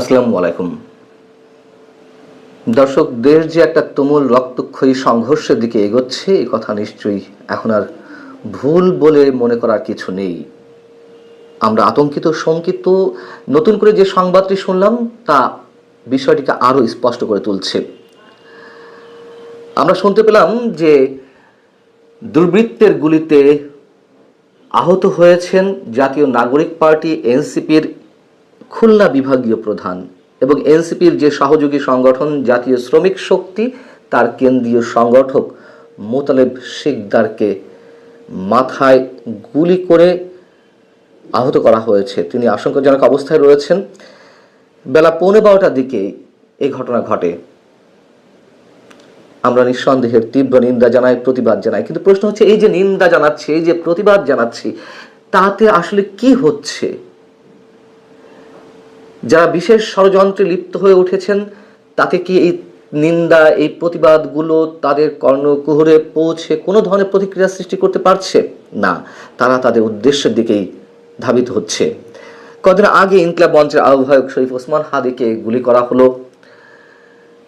আসসালামু আলাইকুম। দর্শক, দেশ যে একটা তুমুল রক্তক্ষয়ী সংঘর্ষের দিকে এগোচ্ছে এই কথা নিশ্চয়ই এখন আর ভুল বলে মনে করার কিছু নেই। আমরা আতঙ্কিত, শঙ্কিত, নতুন করে যে সংবাদটি শুনলাম, তা বিষয়টিকে আরও স্পষ্ট করে তুলছে। আমরা শুনতে পেলাম যে দুর্বৃত্তের গুলিতে আহত হয়েছেন জাতীয় নাগরিক পার্টি, এনসিপির খুলনা বিভাগীয় প্রধান এবং এনসিপির যে সহযোগী সংগঠন জাতীয় শ্রমিক শক্তি, তার কেন্দ্রীয় সংগঠক মোতালেব শিকদারকে মাথায় গুলি করে আহত করা হয়েছে। তিনি আশঙ্কাজনক অবস্থায় রয়েছেন। বেলা পৌনে বারোটার দিকে এই ঘটনা ঘটে। আমরা নিঃসন্দেহের তীব্র নিন্দা জানাই, প্রতিবাদ জানাই। কিন্তু প্রশ্ন হচ্ছে, এই যে নিন্দা জানাচ্ছি, এই যে প্রতিবাদ জানাচ্ছি, তাতে আসলে কি হচ্ছে? যারা বিশেষ ষড়যন্ত্রে লিপ্ত হয়ে উঠেছেন, তাতে কি এই নিন্দা, এই প্রতিবাদগুলো তাদের কর্ণকুহরে পৌঁছে কোনো ধরনের প্রতিক্রিয়া সৃষ্টি করতে পারছে? না, তারা তাদের উদ্দেশ্যের দিকেই ধাবিত হচ্ছে। কদিন আগে ইনকলাব মঞ্চের আহ্বায়ক শরীফ ওসমান হাদিকে গুলি করা হলো।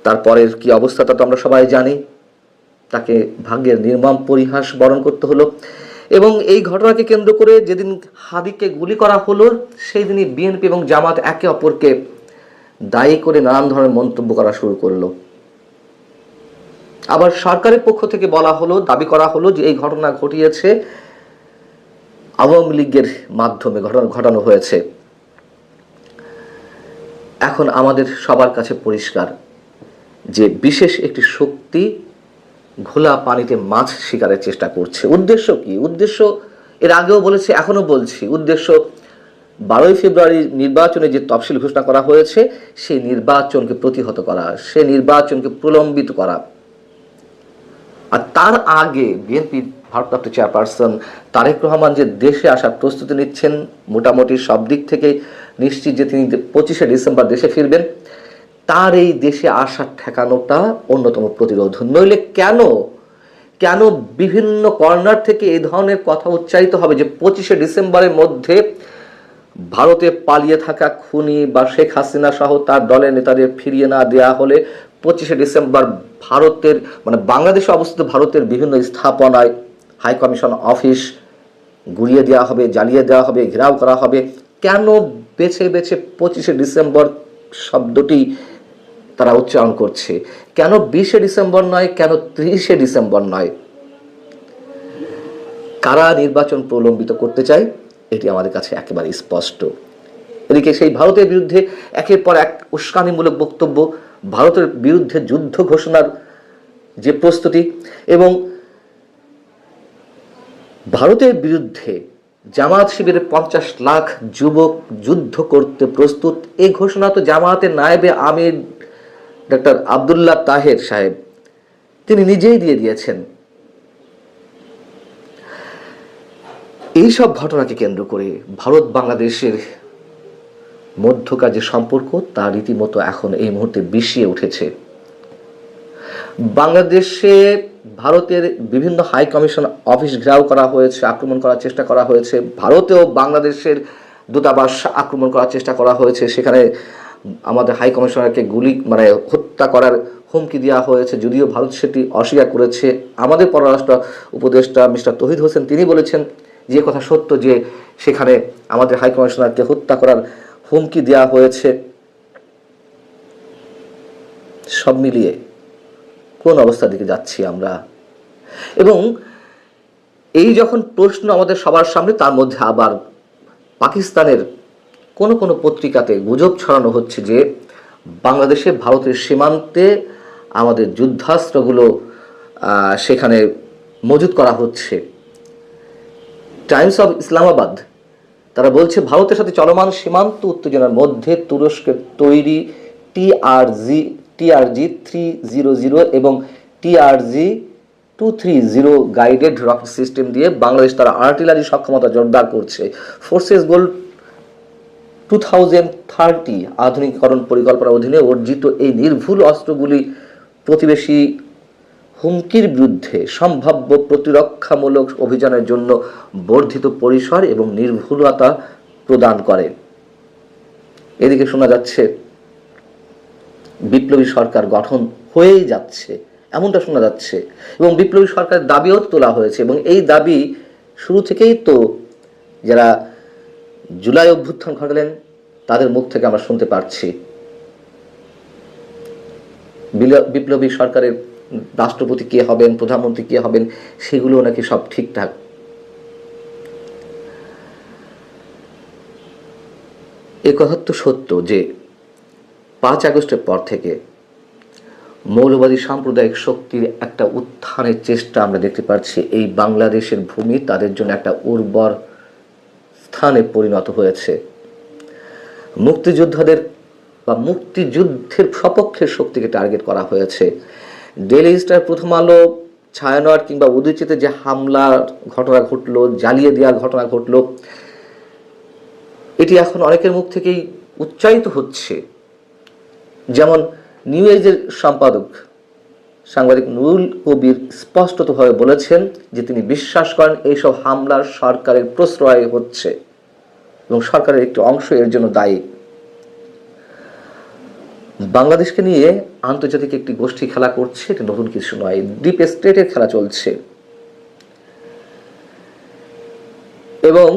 তারপরের কি অবস্থাটা তো আমরা সবাই জানি। তাকে ভাগ্যের নির্মম পরিহাস বরণ করতে হলো। এবং এই ঘটনাকে কেন্দ্র করে যেদিন হাদিকে গুলি করা হলো সেই দিনই বিএনপি এবং জামাত একে অপরকে দায়ী করে নানান ধরনের মন্তব্য করা শুরু করল। আবার সরকারের পক্ষ থেকে বলা হলো, দাবি করা হলো যে এই ঘটনা ঘটিয়েছে আওয়ামী লীগের মাধ্যমে ঘটনা, ঘটানো হয়েছে। এখন আমাদের সবার কাছে পরিষ্কার যে বিশেষ একটি শক্তি ঘোলা পানিতে মাছ শিকারের চেষ্টা করছে। উদ্দেশ্য কি? উদ্দেশ্য এর আগেও বলেছি এখনও বলছি। উদ্দেশ্য, বারোই ফেব্রুয়ারি নির্বাচনে যে তফসিল ঘোষণা করা হয়েছে সেই নির্বাচনকে প্রতিহত করা, সে নির্বাচনকে প্রলম্বিত করা। আর তার আগে বিএনপির ভারপ্রাপ্ত চেয়ারপারসন তারেক রহমান যে দেশে আসার প্রস্তুতি নিচ্ছেন, মোটামুটি সব দিক থেকে নিশ্চিত যে তিনি পঁচিশে ডিসেম্বর দেশে ফিরবেন। তার এই দেশে আসার ঠেকানোটা অন্যতম প্রতিরোধ। নইলে কেন কেন বিভিন্ন কর্নার থেকে এই ধরনের কথা উচ্চারিত হবে যে পঁচিশে ডিসেম্বরের মধ্যে ভারতে পালিয়ে থাকা খুনি বা শেখ হাসিনা সহ তার দলের নেতাদের ফিরিয়ে না দেয়া হলে পঁচিশে ডিসেম্বর ভারতের মানে বাংলাদেশে অবস্থিত ভারতের বিভিন্ন স্থাপনায় হাই কমিশন অফিস গুড়িয়ে দেওয়া হবে, জ্বালিয়ে দেওয়া হবে, ঘেরাও করা হবে। কেন বেছে বেছে পঁচিশে ডিসেম্বর শব্দটি তারা উচ্চারণ করছে। কেন বিশে ডিসেম্বর নয়, কেন ত্রিশে ডিসেম্বর নয়? কারা নির্বাচন প্রলম্বিত করতে চায়? এটি আমাদের কাছে একেবারে স্পষ্ট। এদিকে সেই ভারতের বিরুদ্ধে একের পর এক উস্কানিমূলক বক্তব্য, ভারতের বিরুদ্ধে যুদ্ধ ঘোষণার যে প্রস্তুতি এবং ভারতের বিরুদ্ধে জামাত শিবিরের পঞ্চাশ লাখ যুবক যুদ্ধ করতে প্রস্তুত এই ঘোষণা তো জামাতের নায়েবে আমির ডক্টর আবদুল্লাহ তাহের সাহেব, তিনি নিজেই দিয়ে দিয়েছেন। এই সব ঘটনাকে কেন্দ্র করে ভারত বাংলাদেশের মধ্যকার যে সম্পর্ক, তা রীতিমতো এখন এই মুহূর্তে বিষিয়ে উঠেছে। বাংলাদেশে ভারতের বিভিন্ন হাই কমিশন অফিস ঘেরাও করা হয়েছে, আক্রমণ করার চেষ্টা করা হয়েছে। ভারতেও বাংলাদেশের দূতাবাস আক্রমণ করার চেষ্টা করা হয়েছে। সেখানে আমাদের হাই কমিশনারকে গুলি মানে হত্যা করার হুমকি দেওয়া হয়েছে, যদিও ভারত সেটি অস্বীকার করেছে। আমাদের পররাষ্ট্র উপদেষ্টা মিস্টার তহিদ হোসেন, তিনি বলেছেন যে কথা সত্য যে সেখানে আমাদের হাই কমিশনারকে হত্যা করার হুমকি দেওয়া হয়েছে। সব মিলিয়ে কোন অবস্থার দিকে যাচ্ছি আমরা? এবং এই যখন প্রশ্ন আমাদের সবার সামনে, তার মধ্যে আবার পাকিস্তানের কোন কোন পত্রিকাতে গুজব ছড়ানো হচ্ছে যে বাংলাদেশে ভারতের সীমান্তে আমাদের যুদ্ধাস্ত্রগুলো সেখানে মজুত করা হচ্ছে। টাইমস অফ ইসলামাবাদ, তারা বলছে ভারতের সাথে চলমান সীমান্ত উত্তেজনার মধ্যে তুরস্কের তৈরি TRG TRG three zero zero এবং TRG two three zero guided rocket system দিয়ে বাংলাদেশ তারা আর্টিলারি সক্ষমতা জোরদার করছে। ফোর্সেস গোল টু থাউজেন্ড আধুনিকীকরণ পরিকল্পনার অধীনে অর্জিত এই নির্ভুল অস্ত্রগুলি প্রতিবেশী হুমকির বিরুদ্ধে সম্ভাব্য প্রতিরক্ষামূলক অভিযানের জন্য বর্ধিত পরিসর এবং নির্ভুলতা প্রদান করে। এদিকে শোনা যাচ্ছে, বিপ্লবী সরকার গঠন হয়েই যাচ্ছে, এমনটা শোনা যাচ্ছে। এবং বিপ্লবী সরকারের দাবিও তোলা হয়েছে এবং এই দাবি শুরু থেকেই তো যারা জুলাই অভ্যুত্থান ঘটালেন, তাদের মুখ থেকে আমরা শুনতে পারছি। বিপ্লবী সরকারের রাষ্ট্রপতি কে হবেন, প্রধানমন্ত্রী কে হবেন সেগুলো নাকি সব ঠিকঠাক। এ কথা তো সত্য যে পাঁচ আগস্টের পর থেকে মৌলবাদী সাম্প্রদায়িক শক্তির একটা উত্থানের চেষ্টা আমরা দেখতে পাচ্ছি এই বাংলাদেশের ভূমি তাদের জন্য একটা উর্বর স্থানে পরিণত হয়েছে। মুক্তিযোদ্ধাদের বা মুক্তিযুদ্ধের সপক্ষের শক্তিকে টার্গেট করা হয়েছে। ডেলি স্টার প্রথম আলো, ছায়ানট কিংবা উদয়চিতে যে হামলার ঘটনা ঘটলো, জ্বালিয়ে দেওয়ার ঘটনা ঘটলো, এটি এখন অনেকের মুখ থেকেই উচ্চারিত হচ্ছে। যেমন নিউ এজের সম্পাদক সাংবাদিক নুরুল কবির স্পষ্টতভাবে বলেছেন যে তিনি বিশ্বাস করেন এইসব হামলার সরকারের প্রশ্রয় হচ্ছে। এবং সরকারের একটি অংশ এর জন্য দায়ী। বাংলাদেশকে নিয়ে আন্তর্জাতিক একটি গোষ্ঠী খেলা করছে, এটা নতুন কিছু নয় ডিপ স্টেটের খেলা চলছে। এবং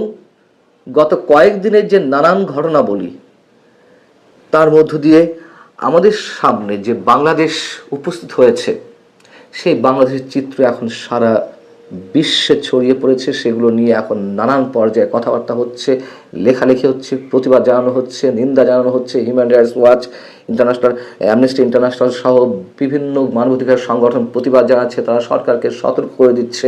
গত কয়েকদিনের যে নানান ঘটনা বলি, তার মধ্য দিয়ে আমাদের সামনে যে বাংলাদেশ উপস্থিত হয়েছে, সেই বাংলাদেশের চিত্র এখন সারা বিশ্বে ছড়িয়ে পড়েছে, সেগুলো নিয়ে এখন নানান পর্যায়ে কথাবার্তা হচ্ছে, লেখালেখি হচ্ছে, প্রতিবাদ জানানো হচ্ছে, নিন্দা জানানো হচ্ছে human rights watch international amnesty international সহ বিভিন্ন মানবাধিকার সংগঠন প্রতিবাদ জানাচ্ছে, তারা সরকারকে সতর্ক করে দিচ্ছে।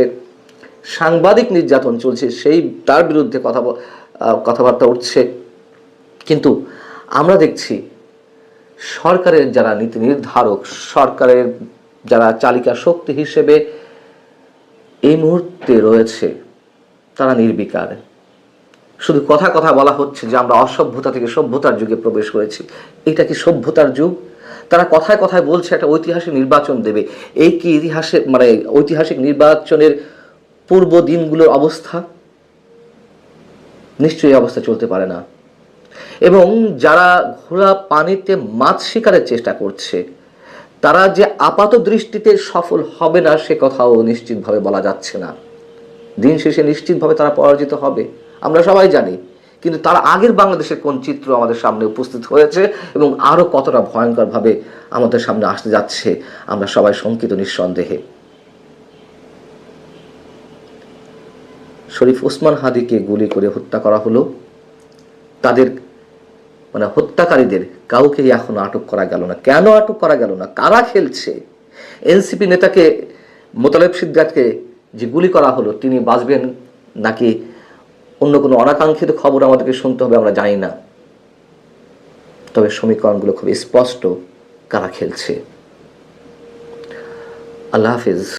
সাংবাদিক নির্যাতন চলছে, সেই, তার বিরুদ্ধে কথা কথাবার্তা উঠছে। কিন্তু আমরা দেখছি সরকারের যারা নীতি নির্ধারক, সরকারের যারা চালিকা শক্তি হিসেবে এই মুহূর্তে রয়েছে তারা নির্বিকার। শুধু কথা কথা বলা হচ্ছে যে আমরা অসভ্যতা থেকে সভ্যতার যুগে প্রবেশ করেছি। এটা কি সভ্যতার যুগ? তারা কথায় কথায় বলছে একটা ঐতিহাসিক নির্বাচন দেবে। এই কি ইতিহাসে মানে ঐতিহাসিক নির্বাচনের পূর্ব দিনগুলোর অবস্থা? নিশ্চয়ই অবস্থা চলতে পারে না। এবং যারা ঘোড়া পানিতে মাছ শিকারের চেষ্টা করছে তারা যে আপাত দৃষ্টিতে সফল হবে না, সে কথাও নিশ্চিতভাবে বলা যাচ্ছে না। দিন শেষে নিশ্চিতভাবে তারা পরাজিত হবে, আমরা সবাই জানি। কিন্তু তার আগের বাংলাদেশের কোন চিত্র আমাদের সামনে উপস্থিত হয়েছে এবং আরও কতটা ভয়ঙ্করভাবে আমাদের সামনে আসতে যাচ্ছে, আমরা সবাই শঙ্কিত নিঃসন্দেহে। শরীফ ওসমান হাদিকে গুলি করে হত্যা করা হলো। তাদের মানে হত্যাকারীদের কাউকেই এখন আটক করা গেল না। কেন আটক করা গেল না? কারা খেলছে? এনসিপি নেতাকে মোতালেব সিদ্ধার্থকে যে গুলি করা হলো, তিনি বাঁচবেন নাকি অন্য কোনো অনাকাঙ্ক্ষিত খবর আমাদেরকে শুনতে হবে আমরা জানি না। তবে সমীকরণগুলো খুব স্পষ্ট কারা খেলছে। আল্লাহ হাফিজ।